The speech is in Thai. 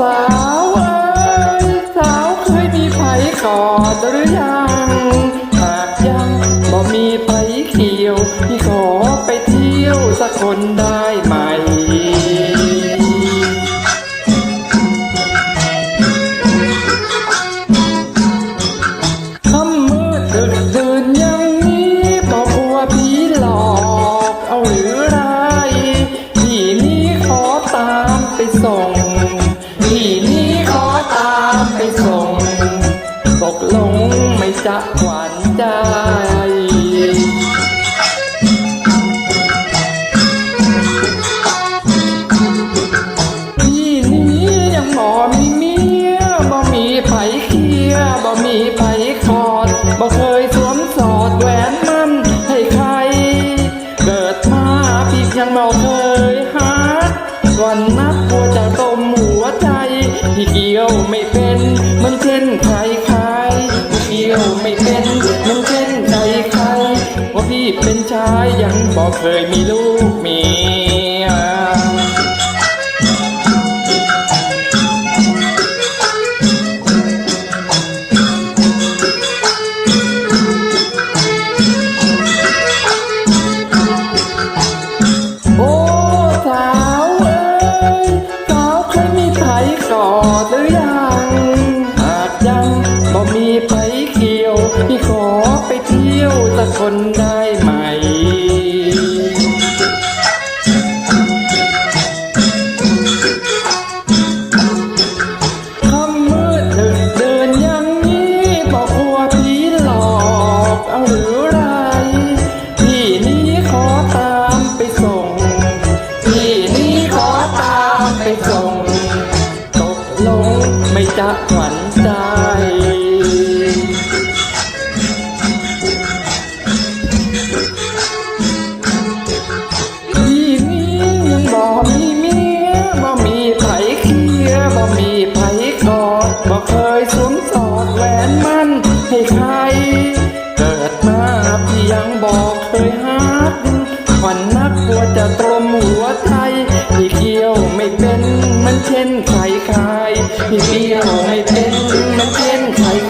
fly. จะหวานใจพี่นี้ยังบ่มีเมียบ่มีไผเคียบ่มีไผคอดบ่เคยสวมสอดแหวนมันให้ใคร เกิดมาพี่ยังบ่เคยหาก่อนนับหัวจะต้มหัวใจพี่เกี่ยวไม่เป็น พี่ยวไม่เป็นมันเช่นใครใครว่าพี่เป็นชายยังบ่เคยมีลูกเมียโอ้สาวเอ้ยสาวเคยมีไผ่กอดหรือยัง พี่ขอไปเที่ยวสักคนได้ไหม คำมืดดึกเดินย่างี้บอบัวผีหลอกเอาหรือไร พี่นี้ขอตามไปส่ง พี่นี้ขอตามไปส่ง ตกลงไม่จะหวั่นใจ ให้ใคร เกิดมาพี่ยังบอกเคยหักวันนักว่าจะตรมหัวใจที่เกี่ยวไม่เป็นมันเช่นใครใครที่เกี่ยวไม่เป็นมันเช่นใครใคร